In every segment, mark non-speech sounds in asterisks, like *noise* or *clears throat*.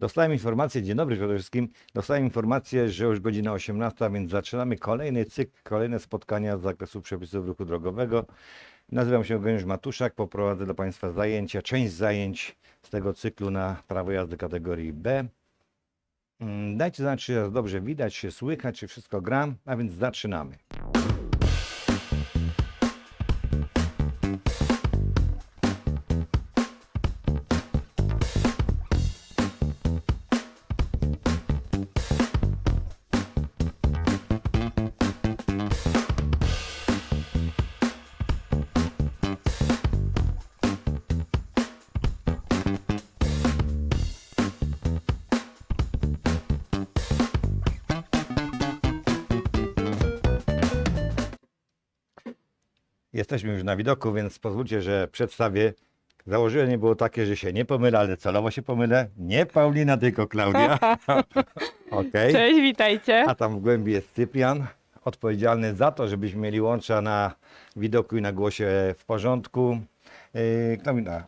Dostałem informację, dzień dobry przede wszystkim, dostałem informację, że już godzina 18, więc zaczynamy kolejny cykl, kolejne spotkania z zakresu przepisów ruchu drogowego. Nazywam się Eugeniusz Matuszak, poprowadzę dla Państwa zajęcia, część zajęć z tego cyklu na prawo jazdy kategorii B. Mm, Dajcie znać, czy dobrze widać, czy słychać, czy wszystko gra, a więc zaczynamy. Jesteśmy już na widoku, więc pozwólcie, że przedstawię. Założenie było takie, że się nie pomylę, ale celowo się pomylę. Nie Paulina, tylko Klaudia. *laughs* Okej. Cześć, witajcie. A tam w głębi jest Cyprian, odpowiedzialny za to, żebyśmy mieli łącza na widoku i na głosie w porządku. Yy, Klaudia,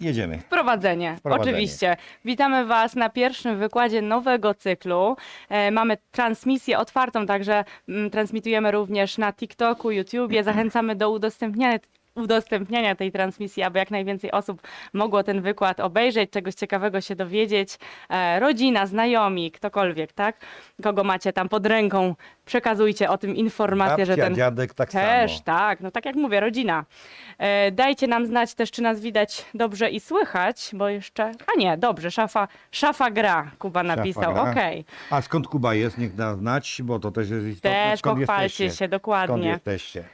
jedziemy. Wprowadzenie, Wprowadzenie. oczywiście. Witamy Was na pierwszym wykładzie nowego cyklu. E, mamy transmisję otwartą, także mm, transmitujemy również na TikToku, YouTubie. Zachęcamy do udostępniania udostępniania tej transmisji, aby jak najwięcej osób mogło ten wykład obejrzeć, czegoś ciekawego się dowiedzieć. E, rodzina, znajomi, ktokolwiek, tak? Kogo macie tam pod ręką, przekazujcie o tym informację, że Babcia, ten dziadek tak Też, samo. tak. No tak jak mówię, rodzina. E, dajcie nam znać też, czy nas widać dobrze i słychać, bo jeszcze... A nie, dobrze, szafa, szafa gra, Kuba napisał, okej. A skąd Kuba jest? Niech da znać, bo to też jest istotne. Też skąd pochwalcie się, Skąd dokładnie. jesteście?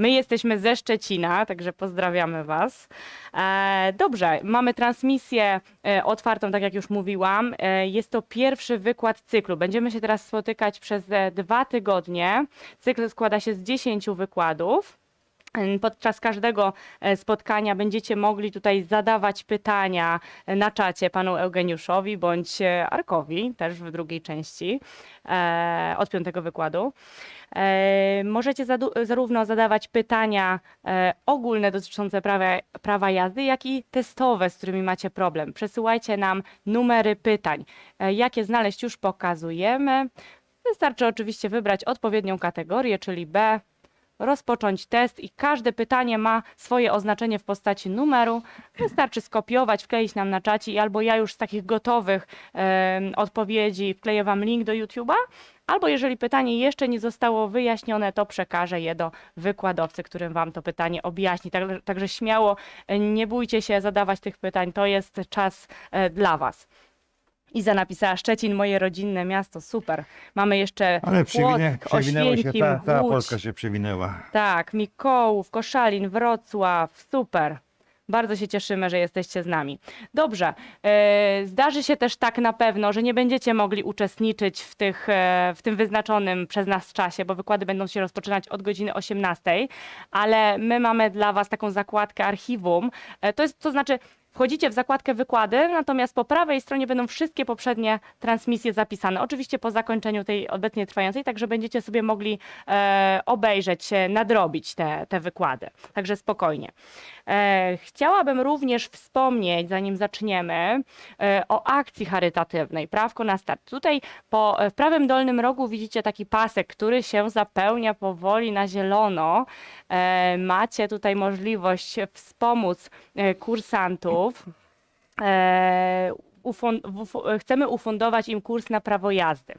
My jesteśmy ze Szczecina, także pozdrawiamy Was. E, dobrze, mamy transmisję e, otwartą, tak jak już mówiłam. E, jest to pierwszy wykład cyklu. Będziemy się teraz spotykać przez dwa tygodnie. Cykl składa się z 10 wykładów. Podczas każdego e, spotkania będziecie mogli tutaj zadawać pytania e, na czacie panu Eugeniuszowi bądź e, Arkowi, też w drugiej części od piątego wykładu. Możecie zarówno zadawać pytania ogólne dotyczące prawa, prawa jazdy, jak i testowe, z którymi macie problem. Przesyłajcie nam numery pytań. Jakie znaleźć już pokazujemy. Wystarczy oczywiście wybrać odpowiednią kategorię, czyli B rozpocząć test i każde pytanie ma swoje oznaczenie w postaci numeru. Wystarczy skopiować, wkleić nam na czacie albo ja już z takich gotowych em, odpowiedzi wkleję Wam link do YouTube'a, albo jeżeli pytanie jeszcze nie zostało wyjaśnione, to przekażę je do wykładowcy, którym Wam to pytanie objaśni. Także, także śmiało e, nie bójcie się zadawać tych pytań, to jest czas e, dla Was. Iza napisała Szczecin, moje rodzinne miasto, super. Mamy jeszcze Ale przewinie, Płock, przewinęło się, Oświęcim, ta, Łódź. Polska się przewinęła. Tak, Mikołów, Koszalin, Wrocław, super. Bardzo się cieszymy, że jesteście z nami. Dobrze, e, zdarzy się też tak na pewno, że nie będziecie mogli uczestniczyć w, tych, e, w tym wyznaczonym przez nas czasie, bo wykłady będą się rozpoczynać od godziny 18, ale my mamy dla Was taką zakładkę archiwum. E, to, jest, to znaczy, wchodzicie w zakładkę wykłady, natomiast po prawej stronie będą wszystkie poprzednie transmisje zapisane. Oczywiście po zakończeniu tej obecnie trwającej, także będziecie sobie mogli e, obejrzeć, e, nadrobić te, te wykłady. Także spokojnie. E, chciałabym również wspomnieć, zanim zaczniemy, e, o akcji charytatywnej Prawko na start. Tutaj po, w prawym dolnym rogu widzicie taki pasek, który się zapełnia powoli na zielono. E, macie tutaj możliwość wspomóc e, kursantów. E, ufon- w- uf- chcemy ufundować im kurs na prawo jazdy.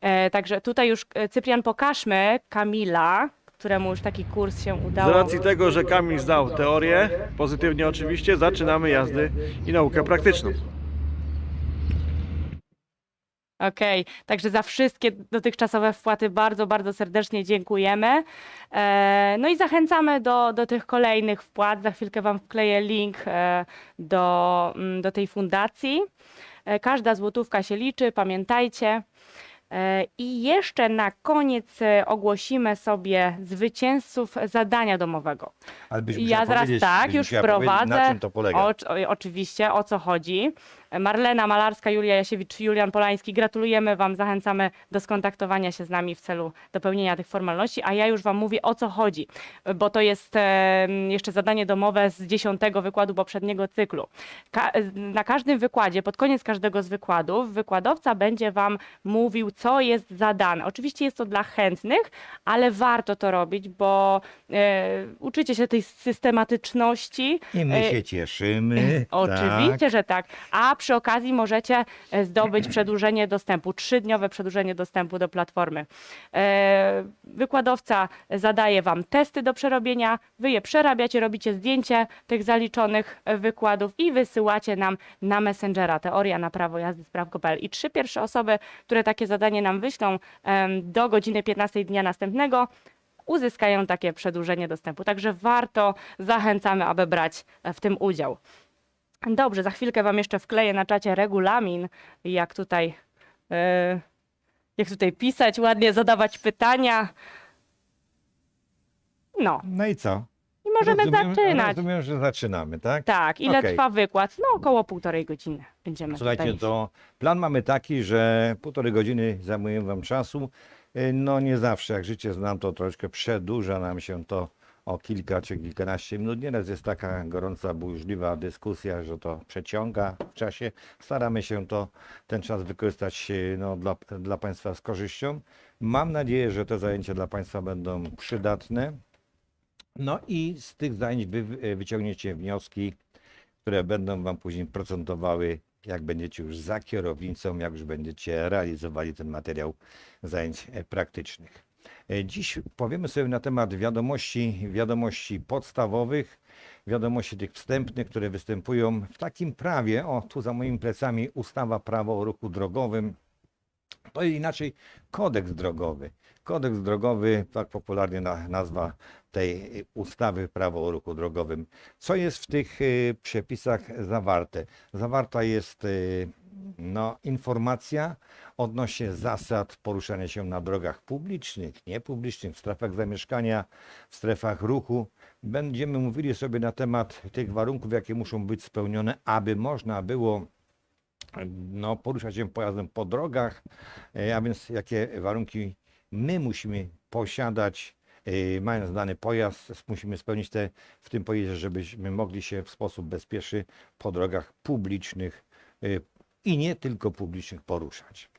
E, także tutaj już, e, Cyprian, pokażmy Kamila, któremu już taki kurs się Z udało. racji tego, że Kamil zdał teorię, pozytywnie oczywiście, zaczynamy jazdy i naukę praktyczną. Okej, także za wszystkie dotychczasowe wpłaty bardzo, bardzo serdecznie dziękujemy. E, no i zachęcamy do, do tych kolejnych wpłat. Za chwilkę Wam wkleję link e, do, mm, do tej fundacji. E, każda złotówka się liczy, pamiętajcie. E, I jeszcze na koniec e, ogłosimy sobie zwycięzców zadania domowego. Ale byś Ja musiała zaraz powiedzieć- tak, byś już musiała powiedzieć, wprowadzę. Na czym to polega? O, o, oczywiście, o co chodzi. Marlena Malarska, Julia Jasiewicz, Julian Polański, gratulujemy Wam, zachęcamy do skontaktowania się z nami w celu dopełnienia tych formalności, a ja już Wam mówię o co chodzi, bo to jest jeszcze zadanie domowe z dziesiątego wykładu poprzedniego cyklu. Ka na każdym wykładzie, pod koniec każdego z wykładów, wykładowca będzie Wam mówił, co jest zadane. Oczywiście jest to dla chętnych, ale warto to robić, bo e, uczycie się tej systematyczności, I my e, się cieszymy. *laughs* Oczywiście, tak. że tak. A przy okazji możecie e, zdobyć *clears throat* przedłużenie dostępu, trzydniowe przedłużenie dostępu do platformy. E, Wykładowca zadaje Wam testy do przerobienia, Wy je przerabiacie, robicie zdjęcie tych zaliczonych e, wykładów i wysyłacie nam na Messengera teoria na prawo jazdy spraw.pl. I trzy pierwsze osoby, które takie zadanie nam wyślą do godziny 15 dnia następnego, uzyskają takie przedłużenie dostępu. Także warto, zachęcamy, aby brać w tym udział. Dobrze, za chwilkę Wam jeszcze wkleję na czacie regulamin, jak tutaj, e, jak tutaj pisać, ładnie zadawać pytania. No, No i co? i możemy rozumiem, zaczynać. Rozumiem, że zaczynamy, tak? Tak, ile Okej. trwa wykład? No, około półtorej godziny będziemy Słuchajcie, tutaj. to plan mamy taki, że półtorej godziny zajmuje Wam czasu. Y, No nie zawsze, jak życie znam, to troszkę przedłuża nam się to o kilka czy kilkanaście minut. Nieraz jest taka gorąca, burzliwa dyskusja, że to przeciąga w czasie. Staramy się to, ten czas wykorzystać y, no, dla, dla Państwa z korzyścią. Mam nadzieję, że te zajęcia dla Państwa będą przydatne. No i z tych zajęć wy wy- wyciągniecie wnioski, które będą Wam później procentowały, jak będziecie już za kierownicą, jak już będziecie realizowali ten materiał zajęć e, praktycznych. E, Dziś powiemy sobie na temat wiadomości, wiadomości podstawowych, wiadomości tych wstępnych, które występują w takim prawie, o tu za moimi plecami ustawa prawo o ruchu drogowym, to inaczej kodeks drogowy. Kodeks drogowy, tak popularnie na, nazwa tej ustawy prawo o ruchu drogowym. Co jest w tych y, przepisach zawarte? Zawarta jest y, no, informacja odnośnie zasad poruszania się na drogach publicznych, niepublicznych, w strefach zamieszkania, w strefach ruchu. Będziemy mówili sobie na temat tych warunków, jakie muszą być spełnione, aby można było no, poruszać się pojazdem po drogach, e, a więc jakie warunki my musimy posiadać, e, mając dany pojazd, musimy spełnić te w tym pojeździe, żebyśmy mogli się w sposób bezpieczny po drogach publicznych e, i nie tylko publicznych poruszać.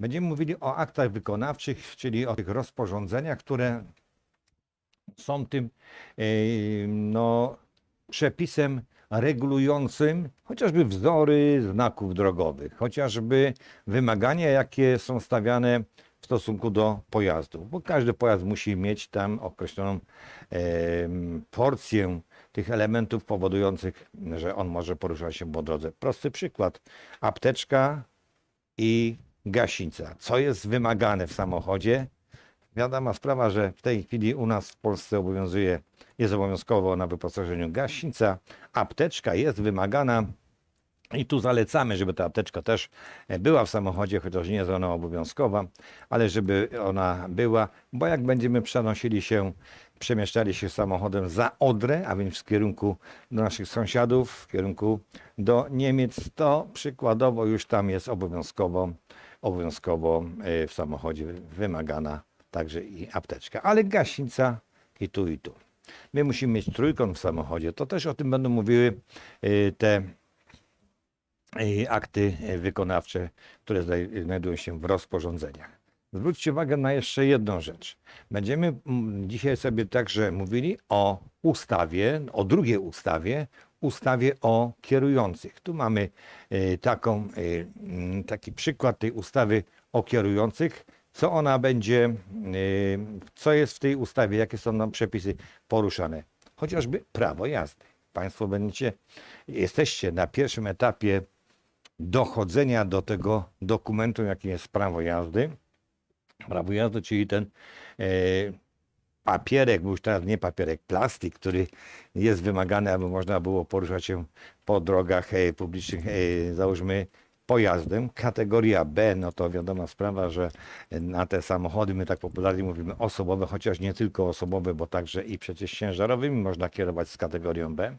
Będziemy mówili o aktach wykonawczych, czyli o tych rozporządzeniach, które są tym e, no, przepisem regulującym chociażby wzory znaków drogowych, chociażby wymagania, jakie są stawiane w stosunku do pojazdów, bo każdy pojazd musi mieć tam określoną em, porcję tych elementów powodujących, że on może poruszać się po drodze. Prosty przykład. Apteczka i gaśnica. Co jest wymagane w samochodzie? Wiadoma sprawa, że w tej chwili u nas w Polsce obowiązuje, jest obowiązkowo na wyposażeniu gaśnica, apteczka jest wymagana i tu zalecamy, żeby ta apteczka też była w samochodzie, chociaż nie jest ona obowiązkowa, ale żeby ona była, bo jak będziemy przenosili się, przemieszczali się samochodem za Odrę, a więc w kierunku do naszych sąsiadów, w kierunku do Niemiec, to przykładowo już tam jest obowiązkowo, obowiązkowo e, w samochodzie wymagana także i apteczka, ale gaśnica i tu i tu. My musimy mieć trójkąt w samochodzie. To też o tym będą mówiły e, te e, akty wykonawcze, które znaj- znajdują się w rozporządzeniach. Zwróćcie uwagę na jeszcze jedną rzecz. Będziemy mm, dzisiaj sobie także mówili o ustawie, o drugiej ustawie, ustawie o kierujących. Tu mamy e, taką, e, mm, taki przykład tej ustawy o kierujących. Co ona będzie, e, co jest w tej ustawie, jakie są nam przepisy poruszane. Chociażby prawo jazdy. Państwo będziecie, jesteście na pierwszym etapie dochodzenia do tego dokumentu, jakim jest prawo jazdy. Prawo jazdy, czyli ten e, papierek, bo już teraz nie papierek, plastik, który jest wymagany, aby można było poruszać się po drogach e, publicznych, e, załóżmy pojazdem. Kategoria B, no to wiadoma sprawa, że na te samochody, my tak popularnie mówimy osobowe, chociaż nie tylko osobowe, bo także i przecież ciężarowymi można kierować z kategorią B.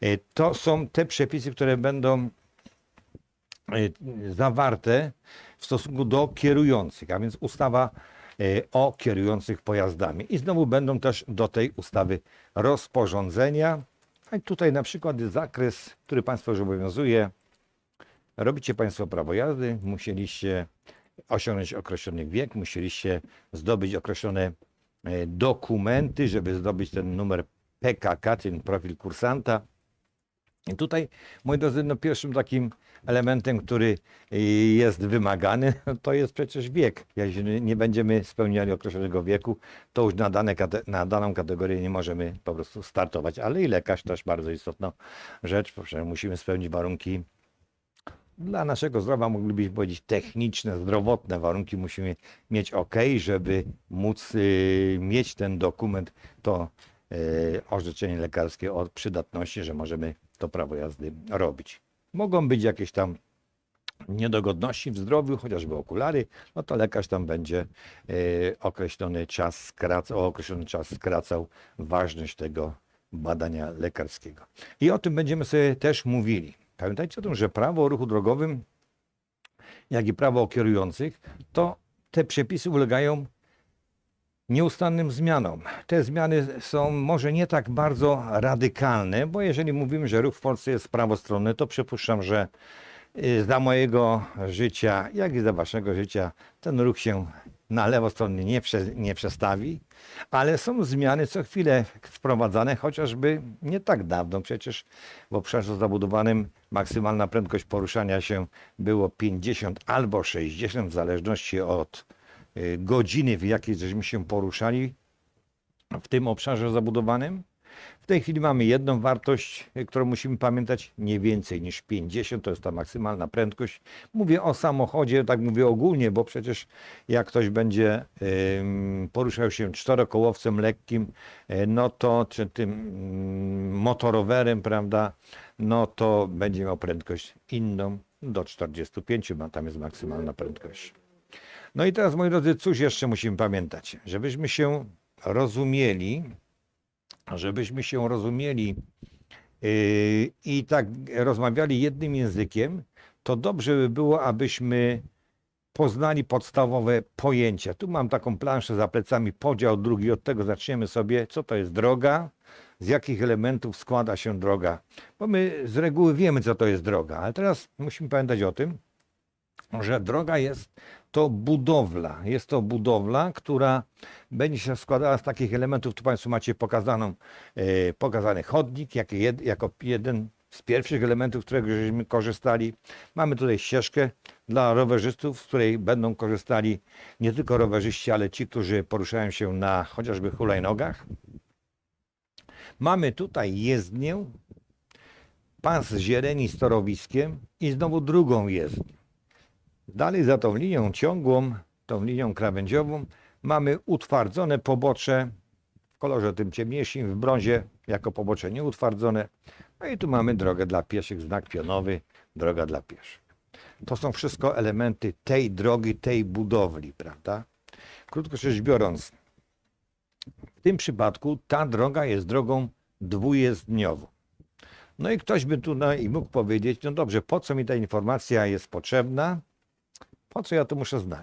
E, To są te przepisy, które będą e, zawarte w stosunku do kierujących, a więc ustawa e, o kierujących pojazdami. I znowu będą też do tej ustawy rozporządzenia. A tutaj na przykład zakres, który Państwa już obowiązuje. Robicie Państwo prawo jazdy, musieliście osiągnąć określony wiek, musieliście zdobyć określone e, dokumenty, żeby zdobyć ten numer PKK, ten profil kursanta. I tutaj, moi drodzy, no pierwszym takim elementem, który y, jest wymagany, *laughs* to jest przecież wiek. Jeśli nie będziemy spełniali określonego wieku, to już na, dane, na daną kategorię nie możemy po prostu startować. Ale i lekarz też bardzo istotna rzecz, przecież musimy spełnić warunki dla naszego zdrowia, moglibyśmy powiedzieć techniczne, zdrowotne warunki musimy mieć ok, żeby móc y, mieć ten dokument, to y, orzeczenie lekarskie o przydatności, że możemy to prawo jazdy robić. Mogą być jakieś tam niedogodności w zdrowiu, chociażby okulary, no to lekarz tam będzie y, określony czas skracał, o określony czas skracał ważność tego badania lekarskiego. I o tym będziemy sobie też mówili. Pamiętajcie o tym, że prawo o ruchu drogowym, jak i prawo o kierujących, to te przepisy ulegają nieustannym zmianom. Te zmiany są może nie tak bardzo radykalne, bo jeżeli mówimy, że ruch w Polsce jest prawostronny, to przypuszczam, że y, za mojego życia, jak i za waszego życia, ten ruch się na lewostronny nie, prze, nie przestawi, ale są zmiany co chwilę wprowadzane, chociażby nie tak dawno przecież w obszarze zabudowanym maksymalna prędkość poruszania się było 50 albo 60 w zależności od godziny, w jakiej żeśmy się poruszali w tym obszarze zabudowanym. W tej chwili mamy jedną wartość, y, którą musimy pamiętać, nie więcej niż 50, to jest ta maksymalna prędkość. Mówię o samochodzie, tak mówię ogólnie, bo przecież jak ktoś będzie poruszał się czterokołowcem lekkim, y, no to czy tym ym, motorowerem, prawda, no to będzie miał prędkość inną do 45, bo tam jest maksymalna prędkość. No i teraz, moi drodzy, cóż jeszcze musimy pamiętać? Żebyśmy się rozumieli, żebyśmy się rozumieli yy, i tak rozmawiali jednym językiem, to dobrze by było, abyśmy poznali podstawowe pojęcia. Tu mam taką planszę za plecami, podział drugi, od tego zaczniemy sobie, co to jest droga, z jakich elementów składa się droga. Bo my z reguły wiemy, co to jest droga, ale teraz musimy pamiętać o tym, że droga jest to budowla. Jest to budowla, która będzie się składała z takich elementów. Tu Państwo macie pokazaną, e, pokazany chodnik jako, jed, jako jeden z pierwszych elementów, którego żeśmy korzystali. Mamy tutaj ścieżkę dla rowerzystów, z której będą korzystali nie tylko rowerzyści, ale ci, którzy poruszają się na chociażby hulajnogach. Mamy tutaj jezdnię, pas zieleni z torowiskiem i znowu drugą jezdnię. Dalej za tą linią ciągłą, tą linią krawędziową, mamy utwardzone pobocze w kolorze tym ciemniejszym, w brązie, jako pobocze nieutwardzone. No i tu mamy drogę dla pieszych, znak pionowy, droga dla pieszych. To są wszystko elementy tej drogi, tej budowli, prawda? Krótko rzecz biorąc, w tym przypadku ta droga jest drogą dwujezdniową. No i ktoś by tutaj mógł powiedzieć, no dobrze, po co mi ta informacja jest potrzebna? Po co ja to muszę znać?